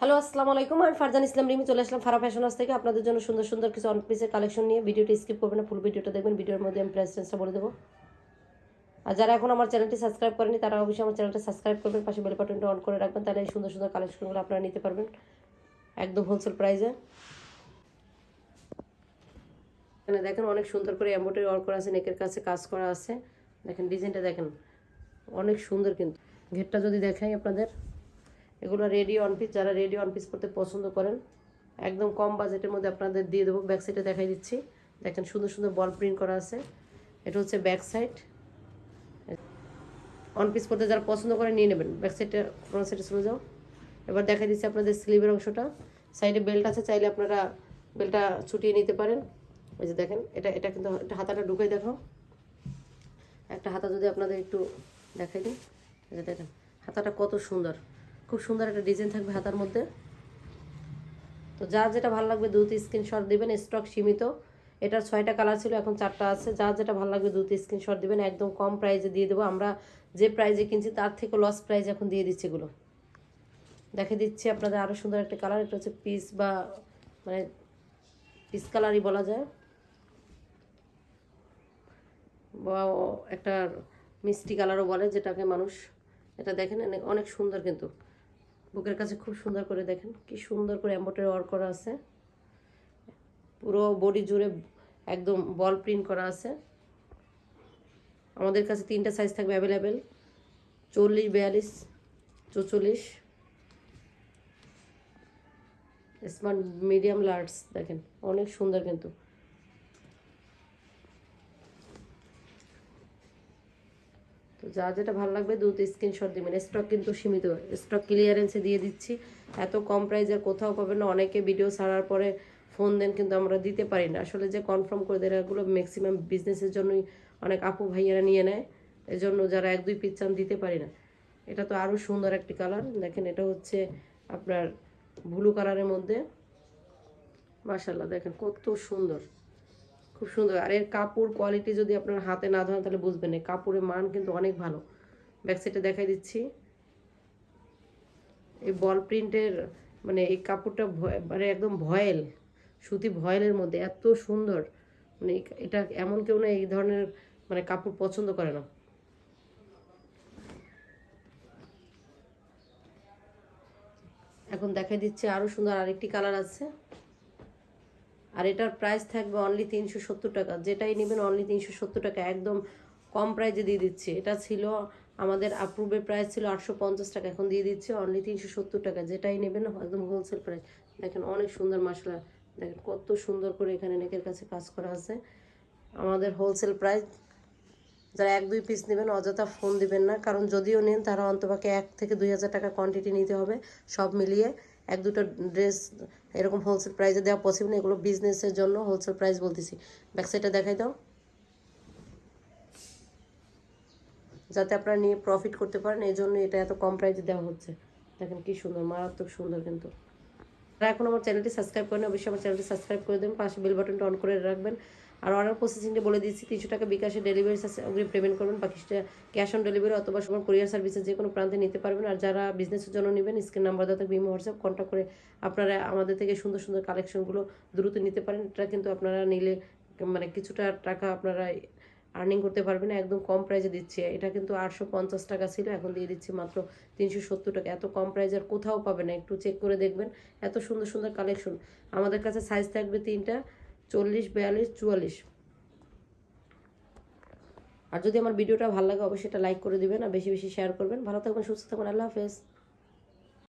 Hello, আসসালামু আলাইকুম। আমি ফারজান ইসলাম রিমি, চলে আসলাম ফারা ফ্যাশন থেকে। আপনাদের জন্য সুন্দর সুন্দর কিছু অন পিসের কালেকশন নিয়ে। ভিডিওটি স্কিপ করবেন ফুল ভিডিওটা দেখবেন। ভিডিওর মধ্যে আমি প্রাইস রেঞ্জটা বলে দেবো। আর যারা এখন আমার চ্যানেলটি সাবস্ক্রাইব করেনি তারা অবশ্যই আমার চ্যানেলটা সাবস্ক্রাইব করবেন, পাশে বেল বাটনটা অন করে রাখবেন। তাহলে এই সুন্দর সুন্দর কালেকশনগুলো আপনারা নিতে পারবেন, একদম হোলসেল প্রাইসে এখানে দেখেন অনেক সুন্দর করে এম্ব্রয়ডারি ওয়ার্ক করা আছে নেকের কাছে কাজ করা আছে। দেখেন ডিজাইনটা দেখেন, অনেক সুন্দর কিন্তু। ঘেরটা যদি দেখাই আপনাদের। এগুলো রেডি অন পিস যারা রেডি অন পিস করতে পছন্দ করেন, একদম কম বাজেটের মধ্যে আপনাদের দিয়ে দেবো ব্যাক সাইডে দেখাই দিচ্ছি। দেখেন সুন্দর সুন্দর বল প্রিন্ট করা আছে। এটা হচ্ছে ব্যাক সাইড অন পিস করতে যারা পছন্দ করে নিয়ে নেবেন। ব্যাক সাইডে ফ্রন্ট সাইডে চলে যাও। এবার দেখাই দিচ্ছি আপনাদের স্লিভের অংশটা। সাইডে বেল্ট আছে, চাইলে আপনারা বেল্টটা ছুটিয়ে নিতে পারেন। এই যে দেখেন, এটা এটা কিন্তু একটা হাতাটা ঢুকাই দেখো একটা হাতা যদি আপনাদের একটু দেখাই দিই। দেখেন, হাতাটা কত সুন্দর। খুব সুন্দর একটা ডিজাইন থাকবে হাতার মধ্যে। তো যার যেটা ভালো লাগবে দুটি স্ক্রিনশট দিবেন স্টক সীমিত। এটার ছয়টা কালার ছিল, এখন চারটা আছে। যার যেটা ভালো লাগবে দুটি স্ক্রিনশট দিবেন, একদম কম প্রাইজে দিয়ে দেবো। আমরা যে প্রাইজে কিনছি, তার থেকে লস প্রাইজ এখন দিয়ে দিচ্ছি এগুলো। দেখে দিচ্ছি আপনাদের আরও সুন্দর একটা কালার এটা হচ্ছে পিস বা মানে পিস কালারই বলা যায়। বা একটা মিষ্টি কালারও বলে, যেটাকে মানুষ, এটা দেখেন অনেক সুন্দর কিন্তু। বুকের কাছে খুব সুন্দর করে দেখেন, কি সুন্দর করে এম্বোটারি ওয়ার্ক করা আছে। পুরো বডি জুড়ে একদম বল প্রিন্ট করা আছে। আমাদের কাছে তিনটা সাইজ থাকবে অ্যাভেলেবেল চল্লিশ, বিয়াল্লিশ, চৌচল্লিশ। স্মার্ট মিডিয়াম লার্জ দেখেন, অনেক সুন্দর কিন্তু। যা যেটা ভালো লাগবে দুটো স্ক্রিনশট দিবেন স্টক কিন্তু সীমিত। স্টক ক্লিয়ারেন্সে দিয়ে দিচ্ছি। এত কম প্রাইজের কোথাও পাবেন না। অনেকে ভিডিও ছাড়ার পরে ফোন দেন কিন্তু আমরা দিতে পারি না। আসলে যে কনফার্ম করে দেয়, এগুলো ম্যাক্সিমাম বিজনেসের জন্যই অনেক আপু ভাইয়ারা নিয়ে নেয়। এজন্য যারা এক, দুই পিস চান দিতে পারি না। এটা তো আরও সুন্দর একটি কালার দেখেন এটা হচ্ছে আপনার ব্লু কালারের মধ্যে। মাশাল্লাহ দেখেন কত সুন্দর। খুব সুন্দর। আর এর কাপড় কোয়ালিটি যদি আপনার হাতে না ধরেন, তাহলে বুঝবেন না। কাপড়ের মান কিন্তু অনেক ভালো। ব্যাক সাইডে দেখাই দিচ্ছি। এই বল প্রিন্টের মানে এই কাপড়টা মানে একদম ভয়েল, সুতি ভয়েলের মধ্যে। এত সুন্দর। মানে এটা এমন কেউ না এই ধরনের মানে কাপড় পছন্দ করে না। এখন দেখাই দিচ্ছে আরও সুন্দর আরেকটি কালার আছে। আর এটার প্রাইস থাকবে অনলি তিনশো সত্তর টাকা। যেটাই নেবেন অনলি তিনশো সত্তর টাকা। একদম কম প্রাইজে দিয়ে দিচ্ছি। এটা ছিল আমাদের আপ্রুভের প্রাইস ছিল আটশো পঞ্চাশ টাকা। এখন দিয়ে দিচ্ছে অনলি তিনশো সত্তর টাকা। যেটাই নেবেন, একদম হোলসেল প্রাইস দেখেন অনেক সুন্দর মশলা দেখেন কত সুন্দর করে এখানে নেকের কাছে কাজ করা আছে। আমাদের হোলসেল প্রাইস যারা এক দুই পিস নেবেন, অযথা ফোন দিবেন না। কারণ যদিও নেন, তারা অন্তপাকে এক থেকে দুই হাজার টাকা কোয়ান্টিটি নিতে হবে। সব মিলিয়ে এক দুটো ড্রেস এরকম হোলসেল প্রাইসে দেওয়া পসিবল না, এগুলো বিজনেসের জন্য হোলসেল প্রাইস বলতেছি। ব্যাক সাইডটা দেখাই দাও যাতে আপনারা নিয়ে প্রফিট করতে পারেন, এই জন্য এটা এত কম প্রাইসে দেওয়া হচ্ছে। দেখেন কি সুন্দর, মারাত্মক সুন্দর কিন্তু। যারা এখন আমার চ্যানেলটি সাবস্ক্রাইব করেন, অবশ্যই আমার চ্যানেলটি সাবস্ক্রাইব করে দেবেন, পাশে বেল বাটনটা অন করে রাখবেন। আর অর্ডার প্রসেসিংটা বলে দিচ্ছি তিনশো টাকা বিকাশে ডেলিভারি অগ্রিম পেমেন্ট করবেন, বাকিটা ক্যাশ অন ডেলিভারি অথবা সময় কুরিয়ার সার্ভিসে যে কোনো প্রান্তে নিতে পারবেন। আর যারা বিজনেসের জন্য নেবেন, স্ক্রিন নাম্বার থাকবে, ইমো, হোয়াটসঅ্যাপ কন্ট্যাক্ট করে আপনারা আমাদের থেকে সুন্দর সুন্দর কালেকশনগুলো দ্রুত নিতে পারেন। এটা কিন্তু আপনারা নিলে মানে কিছুটা টাকা আপনারা আর্নিং করতে পারবেন, একদম কম প্রাইজে দিচ্ছি। এটা কিন্তু আটশো পঞ্চাশ টাকা ছিল, এখন দিয়ে দিচ্ছি মাত্র তিনশো সত্তর টাকা। এত কম প্রাইস আর কোথাও পাবেন না, একটু চেক করে দেখবেন। এত সুন্দর সুন্দর কালেকশন আমাদের কাছে সাইজ থাকবে তিনটা। চল্লিশ, বিয়াল্লিশ, চুয়াল্লিশ। আর যদি আমার ভিডিওটা ভালো লাগে, অবশ্যই এটা লাইক করে দিবেন আর বেশি বেশি শেয়ার করবেন। ভালো থাকবেন, সুস্থ থাকবেন, আল্লাহ হাফেজ।